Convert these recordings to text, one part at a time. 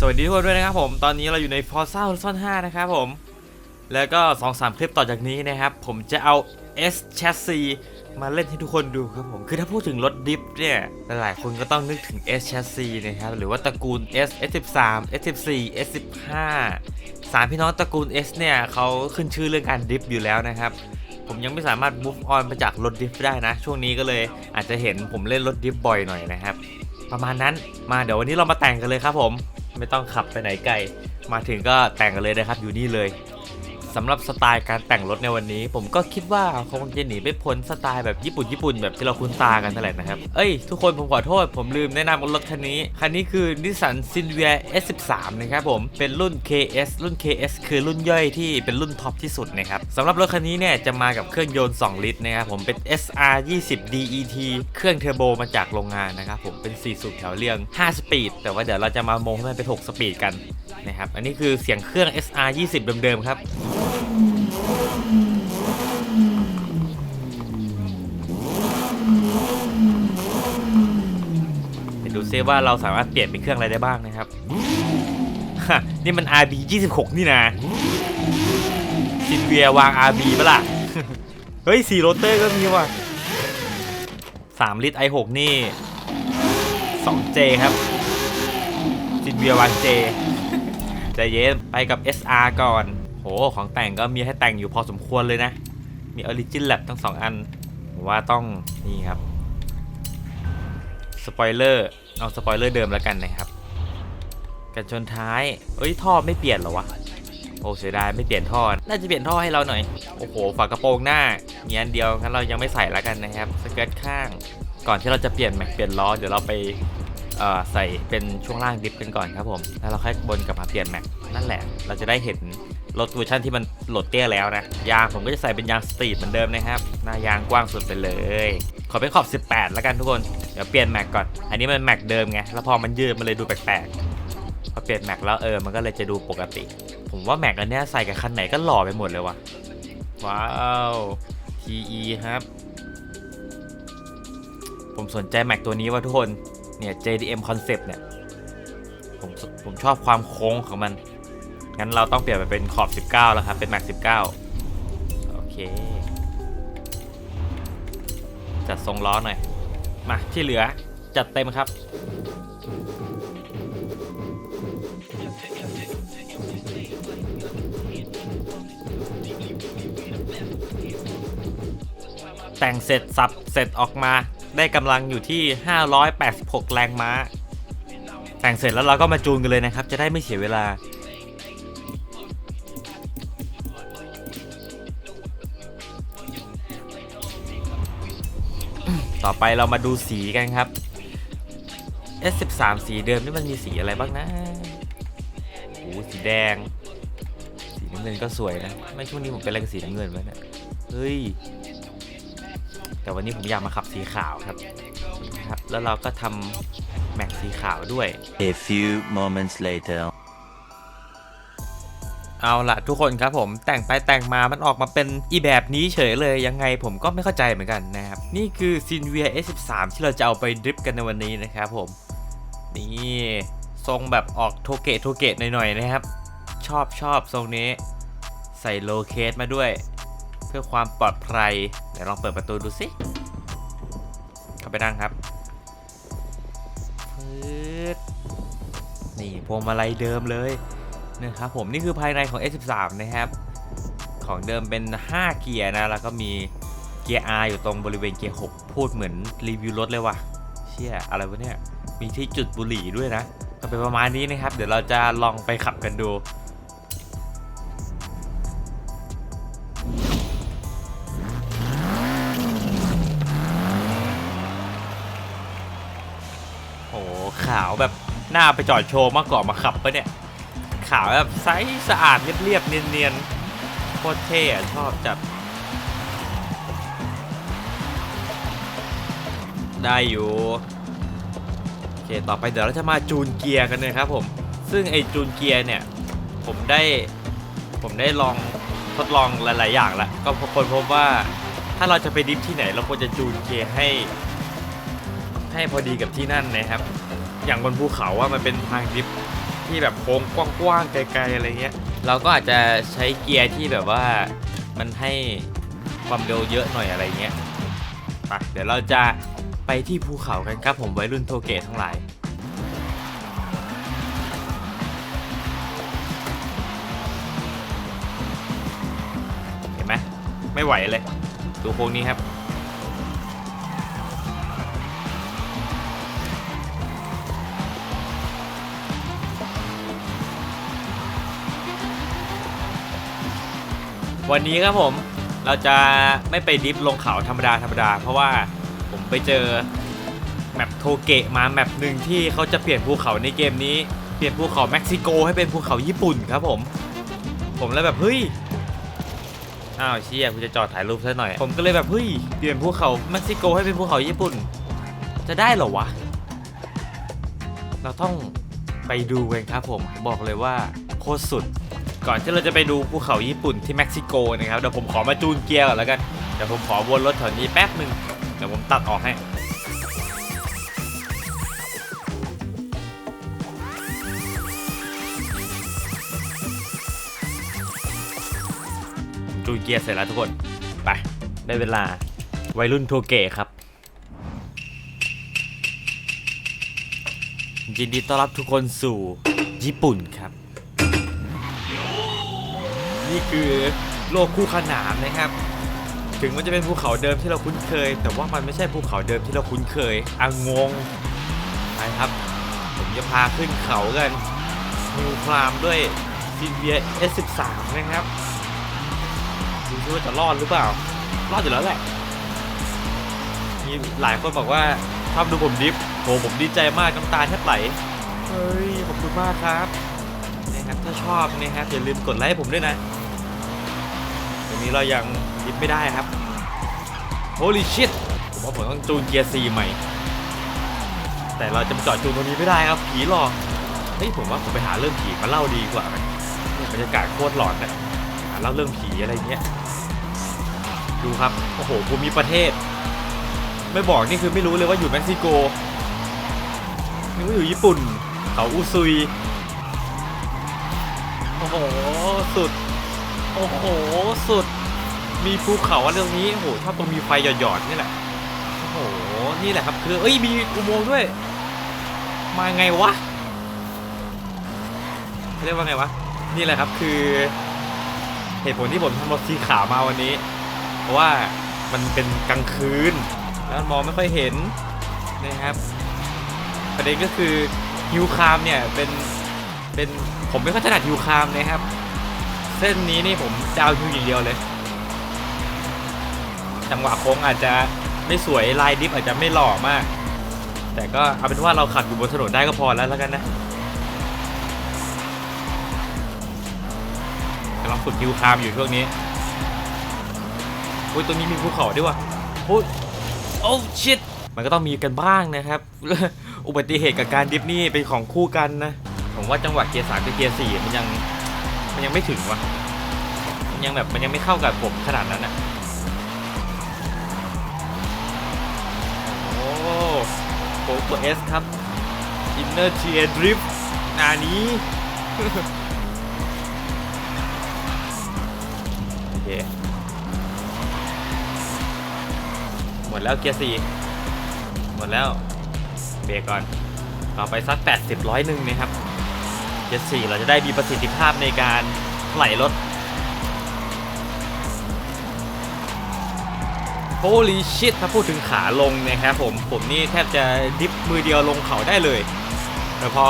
สวัสดีทุกคนด้วยนะครับผมตอนนี้เราอยู่ใน Forza Horizon 5 นะครับผม แล้วก็ 2-3 คลิปต่อจากนี้นะครับ ผมจะเอา S Chassis มาเล่นให้ทุกคนดูครับผม คือถ้าพูดถึงรถดิฟเนี่ย หลายๆคนก็ต้องนึกถึง S Chassis นะครับ หรือว่าตระกูล S S13 S14 S15 สามพี่น้องตระกูล S เนี่ยเขาขึ้นชื่อเรื่องการดิฟอยู่แล้วนะครับ ผมยังไม่สามารถ move on ไปจากรถดิฟได้นะ ช่วงนี้ก็เลยอาจจะเห็นผมเล่นรถดิฟบ่อยหน่อยนะครับ ประมาณนั้นมาเดี๋ยววันนี้เรามาแต่งกันเลยครับผม ไม่ต้องขับไปไหนไกล มาถึงก็แต่งกันเลยนะครับ อยู่นี่เลย สำหรับสไตล์การแต่งรถในวันนี้ ผมก็คิดว่าคงจะหนีไม่พ้นสไตล์แบบญี่ปุ่นญี่ปุ่นแบบที่เราคุ้นตากันนั่นแหละนะครับ เอ้ย ทุกคนผมขอโทษ ผมลืมแนะนำรถคันนี้ คันนี้คือ Nissan Silvia S13 นะครับผม เป็นรุ่น KS รุ่น KS คือรุ่นย่อยที่เป็นรุ่นท็อปที่สุดนะครับสำหรับรถคันนี้เนี่ยจะมากับเครื่องยนต์ 2 ลิตรนะครับผมเป็น SR 20 DET เครื่องเทอร์โบมาจากโรงงานนะครับผมเป็น4สูบแถวเรียง 5 สปีด แต่ว่าเดี๋ยวเราจะมาโมงให้มันเป็น 6 สปีดกันนะครับ อันนี้คือเสียงเครื่อง SR 20 เดิมๆ ครับ ไปดูซิว่าเราสามารถเปลี่ยนเป็นเครื่องอะไรได้บ้างนะครับฮะนี่มัน RB 26 นี่นะซินเวียวาง RB ปะล่ะ เฮ้ย4โรเตอร์ก็มีว่ะ3ลิตร i6 นี่ 2J ครับซินเวียวาง J ใจเย็นไปกับ SR ก่อน โหของแต่งก็มีให้แต่งอยู่พอสมควรเลยนะ มี Origin Lab ทั้ง2อันผมว่าต้องนี่ครับสปอยเลอร์เอาสปอยเลอร์เดิมแล้วกันนะครับกันชนท้ายเอ้ยท่อไม่เปลี่ยนหรอวะโอ้เสียดายไม่เปลี่ยนท่อ น่าจะเปลี่ยนท่อให้เราหน่อย โอ้โห ฝากระโปรงหน้ามีอันเดียวงั้นเรายังไม่ใส่แล้วกันนะครับ สเกิร์ตข้าง ก่อนที่เราจะเปลี่ยนแม็กเปลี่ยนล้อ เดี๋ยวเราไป ใส่เป็นช่วงล่างดิฟกันก่อนครับผมแล้วเราค่อยบนกลับมาเปลี่ยนแม็กนั่นแหละ เราจะได้เห็นรถเวอร์ชันที่มันโหลดเตี้ยแล้วนะ ยางผมก็จะใส่เป็นยางสตรีทเหมือนเดิมนะครับหน้ายางกว้างสุดไปเลย ขอเป็นขอบ 18 แล้วกันทุกคน เดี๋ยวเปลี่ยนแม็กก่อน อันนี้มันแม็กเดิมไง แล้วพอมันยืดมันเลยดูแปลกๆ พอเปลี่ยนแม็กแล้วเออ มันก็เลยจะดูปกติ ผมว่าแม็กอันเนี้ยใส่กับคันไหนก็หล่อไปหมดเลยว่ะว้าว TE ครับ ผมสนใจแม็กตัวนี้ว่าทุกคน เนี่ย JDM Concept เนี่ย ผมผมชอบความโค้งของมัน งั้นเราต้องเปลี่ยนไปเป็นขอบ 19 แล้วครับ เป็นแม็ก19 โอเค จัดทรงล้อหน่อย มา ที่เหลือจัดเต็มครับแต่งเสร็จสับเสร็จออกมา ได้กำลังอยู่ที่ 586 แรงม้า แต่งเสร็จแล้วเราก็มาจูนกันเลยนะครับ จะได้ไม่เสียเวลาต่อไปเรามาดูสีกันครับ S13 สีเดิมนี่มันมีสีอะไรบ้างนะโอ้สีแดง สีน้ำเงินก็สวยนะ ไม่ช่วงนี้ผมเป็นอะไรกับสีน้ำเงินวะเนี่ย เฮ้ย แต่วันนี้ผมอยากมาขับสีขาวครับครับแล้วเราก็ทำแม็กสีขาวด้วย A few moments later. เอาล่ะทุกคนครับผมแต่งไปแต่งมามันออกมาเป็นอีแบบนี้เฉยเลยยังไงผมก็ไม่เข้าใจเหมือนกันนะครับ นี่คือ s i n v i a S13 ที่เราจะเอาไปดริฟต์กันในวันนี้นะครับผม นี่ทรงแบบออกโทเกะโทเกะหน่อยๆนะครับ ชอบชอบทรงนี้ ใส่โลเคสมาด้วย เพื่อความปลอดภัยเดี๋ยวลองเปิดประตูดูสิ เข้าไปนั่งครับปึ๊ดนี่พวงมาลัยเดิมเลยนะครับผมนี่คือภายในของ S13 นะครับ ของเดิมเป็น 5 เกียร์นะ แล้วก็มีเกียร์ R อยู่ตรงบริเวณเกียร์ 6 พูดเหมือนรีวิวรถเลยว่ะ เชี่ยอะไรวะเนี่ย มีที่จุดบุหรี่ด้วยนะ ก็เป็นประมาณนี้นะครับ เดี๋ยวเราจะลองไปขับกันดู โอ้ขาวแบบหน้าไปจอดโชว์มากกว่ามาขับปะเนี่ย ขาวแบบใสสะอาดเรียบๆเนียนๆโคตรเท่อะชอบจัด ได้อยู่โอเคต่อไปเดี๋ยวเราจะมาจูนเกียร์กันนะครับผม ซึ่งไอจูนเกียร์เนี่ย ผมได้ผมได้ลองทดลองหลาย ๆ อย่างแล้ว ก็คนพบว่าถ้าเราจะไปดิฟที่ไหนเราควรจะจูนเกียร์ให้ ให้พอดีกับที่นั่นนะครับ อย่างบนภูเขาว่ามันเป็นทางดิฟที่แบบโค้งกว้างๆไกลๆอะไรเงี้ย เราก็อาจจะใช้เกียร์ที่แบบว่ามันให้ความเร็วเยอะหน่อยอะไรเงี้ยไปเดี๋ยวเราจะไปที่ภูเขากันครับผมวัยรุ่นโทเกะทั้งหลายเห็นไหมไม่ไหวเลยดูโค้งนี้ครับ วันนี้ครับผมเราจะไม่ไปดิฟลงเขาธรรมดาธรรมดา เพราะว่าผมไปเจอแมปโทเกะมาแมปหนึ่งที่เขาจะเปลี่ยนภูเขาในเกมนี้เปลี่ยนภูเขาเม็กซิโกให้เป็นภูเขาญี่ปุ่นครับผม ผมเลยแบบเฮ้ยอ้าวเชี่ยกูจะจอดถ่ายรูปซะหน่อย ผมก็เลยแบบเฮ้ยเปลี่ยนภูเขาเม็กซิโกให้เป็นภูเขาญี่ปุ่น จะได้เหรอวะ เราต้องไปดูกันครับผมผมบอกเลยว่าโคตรสุด ก่อนที่เราจะไปดูภูเขาญี่ปุ่นที่เม็กซิโกนะครับเดี๋ยวผมขอมาจูนเกียร์ก่อนแล้วกันเดี๋ยวผมขอวนรถแถวนี้แป๊บหนึ่งเดี๋ยวผมตัดออกให้จูนเกียร์เสร็จแล้วทุกคนไปได้เวลาวัยรุ่นโทเกะครับยินดีต้อนรับทุกคนสู่ญี่ปุ่นครับ นี่คือโลกคู่ขนานนะครับ ถึงมันจะเป็นภูเขาเดิมที่เราคุ้นเคย แต่ว่ามันไม่ใช่ภูเขาเดิมที่เราคุ้นเคยอะงงไปครับ ผมจะพาขึ้นเขากันมูคลามด้วยซีเวีย S13 นะครับดูซิว่าจะรอดหรือเปล่า รอดอยู่แล้วแหละมีหลายคนบอกว่าชอบดูผมดิฟโหผมดีใจมากน้ำตาแทบไหล เฮ้ยขอบคุณมากครับ นะครับ ถ้าชอบนะครับอย่าลืมกดไลค์ให้ผมด้วยนะตรงนี้เรายังดิฟไม่ได้ครับ Holy shit ผมว่าผมต้องจูนเกียร์ซีใหม่ แต่เราจะมาจอดจูนตรงนี้ไม่ได้ครับ ผีหลอกเฮ้ยผมว่าผมไปหาเรื่องผีมาเล่าดีกว่าไหมบรรยากาศโคตรหลอนนะหาเล่าเรื่องผีอะไรเงี้ย ดูครับ โอ้โหภูมิประเทศ ไม่บอกนี่คือไม่รู้เลยว่าอยู่เม็กซิโกนึกว่าอยู่ญี่ปุ่น เขาอุซุย โอ้โห สุด โอ้โห สุด มีภูเขาอะไรตรงนี้ โอ้โหชอบตรงมีไฟหยอดๆนี่แหละ โอ้โห นี่แหละครับ คือ เอ้ย มีอุโมงค์ด้วย มาไงวะเขาเรียกว่าไงวะ นี่แหละครับคือ เหตุผลที่ผมทำรถสีขาวมาวันนี้ เพราะว่ามันเป็นกลางคืน แล้วมองไม่ค่อยเห็นนะครับ ประเด็นก็คือฮิวคามเนี่ยเป็นเป็น ผมไม่ค่อยถนัดฮิวคามนะครับ เส้นนี้นี่ผมจะเอาฮิวอย่างเดียวเลย จังหวะโค้งอาจจะไม่สวยลายดิฟอาจจะไม่หล่อมาก แต่ก็เอาเป็นว่าเราขับอยู่บนถนนได้ก็พอแล้วแล้วกันนะกำลังฝึกฮิวคามอยู่ช่วงนี้อุ้ยตรงนี้มีภูเขาด้วยว่ะอุ้ยโอ้ชิตมันก็ต้องมีกันบ้างนะครับ อุบัติเหตุกับการดิฟนี่เป็นของคู่กันนะ ผมว่าจังหวะเกียร์สามกับเกียร์สี่มันยังมันยังไม่ถึงวะมันยังแบบมันยังไม่เข้ากับผมขนาดนั้นนะโอ้โหตัวเอสครับ Inner Tear Drift นนี้โอเคหมดแล้วเกียร์สี่หมดแล้วเบรกก่อนต่อไปสัก 80ร้อยหนึ่งนะครับ เกียร์สี่เราจะได้มีประสิทธิภาพในการไหลรถ Holy shit ถ้าพูดถึงขาลงนะครับผมผมนี่แทบจะดิฟมือเดียวลงเขาได้เลย แต่พอ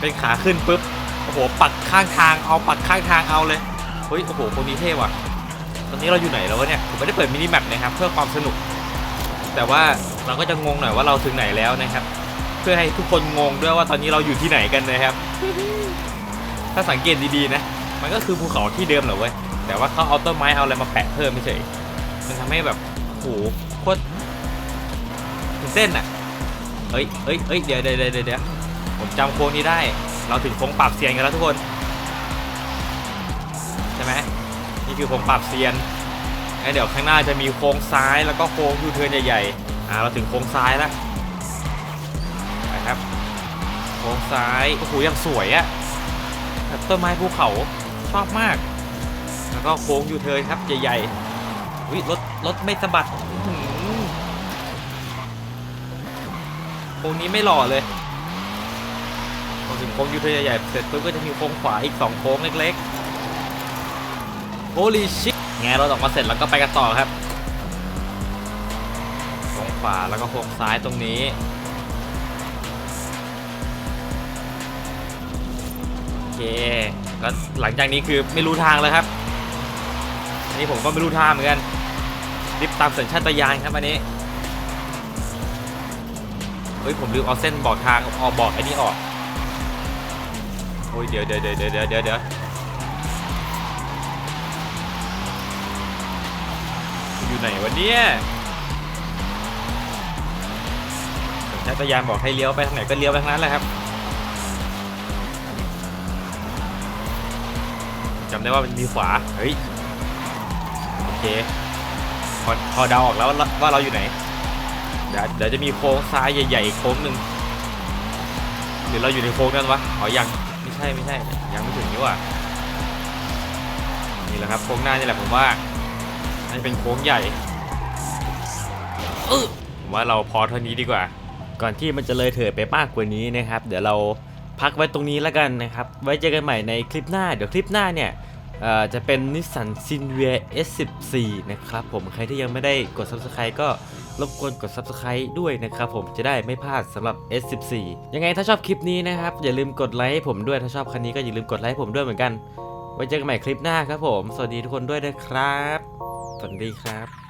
เป็นขาขึ้นปุ๊บโอ้โหปักข้างทางเอาปักข้างทางเอาเลยเฮ้ยโอ้โหคนนี้เท่ว่ะ ตอนนี้เราอยู่ไหนแล้ววะเนี่ยผมไม่ได้เปิดมินิแมปนะครับเพื่อความสนุก แต่ว่าเราก็จะงงหน่อยว่าเราถึงไหนแล้วนะครับ พื่อให้ทุกคนงงด้วยว่าตอนนี้เราอยู่ที่ไหนกันนะครับ ถ้าสังเกตดีๆนะ มันก็คือภูเขาที่เดิมเหรอเว้ย แต่ว่าเขาเอาต้นไม้เอาอะไรมาแปะเพิ่มไม่เฉยมันทำให้แบบโอ้โหโคตรเต้นอะเอ้ยเอ้ยเอ้ยเดี๋ยวเดี๋ยวเดี๋ยวผมจำโค้งนี้ได้ เราถึงโค้งปรับเซียนกันแล้วทุกคน ใช่ไหมนี่คือโค้งปรับเซียนงั้นเดี๋ยวข้างหน้าจะมีโค้งซ้ายแล้วก็โค้งยูเทิร์นใหญ่ๆอ่าเราถึงโค้งซ้ายแล้ว ซ้าย โอ้โหยังสวยอะแบบต้นไม้ภูเขาชอบมาก แล้วก็โค้งยูเทิร์นครับ ใหญ่ๆวิรถรถไม่สะบัดโค้งนี้ไม่หล่อเลยพอถึงโค้งยูเทิร์นใหญ่ๆเสร็จปุ๊บก็จะมีโค้งขวาอีกสองโค้งเล็กๆโอลิชิไงเราออกมาเสร็จแล้วก็ไปกันต่อครับโค้งขวาแล้วก็โค้งซ้ายตรงนี้ เคแล้วหลังจากนี้คือไม่รู้ทางแล้วครับ อันนี้ผมก็ไม่รู้ทางเหมือนกันรีบตามสัญชาตญาณครับอันนี้เฮ้ยผมลืมเอาเส้นบอกทางออกบอกไอ้นี่ออกโอ้ยเดี๋ยวเดี๋ยวเดี๋ยวเดี๋ยวเดี๋ยวเดี๋ยวเดี๋ยวอยู่ไหนวะเนี่ยสัญชาตญาณบอกให้เลี้ยวไปทางไหนก็เลี้ยวไปทางนั้นแหละครับ จำได้ว่ามันมีขวา เฮ้ย โอเค พอพอเดาออกแล้วว่าว่าเราอยู่ไหน เดี๋ยวเดี๋ยวจะมีโค้งซ้ายใหญ่ๆอีกโค้งหนึ่งหรือเราอยู่ในโค้งนั้นวะอ๋อยัง ไม่ใช่ไม่ใช่ ยังไม่ถึงนี่หว่านี่แหละครับโค้งหน้านี่แหละผมว่าน่าจะเป็นโค้งใหญ่เออผมว่าเราพอเท่านี้ดีกว่า ก่อนที่มันจะเลยเถิดไปมากกว่านี้นะครับ เดี๋ยวเรา พักไว้ตรงนี้แล้วกันนะครับ ไว้เจอกันใหม่ในคลิปหน้า เดี๋ยวคลิปหน้าเนี่ยจะเป็นนิสสันซินเวีย S14 นะครับผมใครที่ยังไม่ได้กด Subscribe ก็รบกวนกด Subscribe ด้วยนะครับผมจะได้ไม่พลาดสำหรับ S14 ยังไงถ้าชอบคลิปนี้นะครับ อย่าลืมกดไลค์ให้ผมด้วยถ้าชอบคันนี้ก็อย่าลืมกดไลค์ให้ผมด้วยเหมือนกัน ไว้เจอกันใหม่คลิปหน้าครับผม สวัสดีทุกคนด้วยนะครับสวัสดีครับ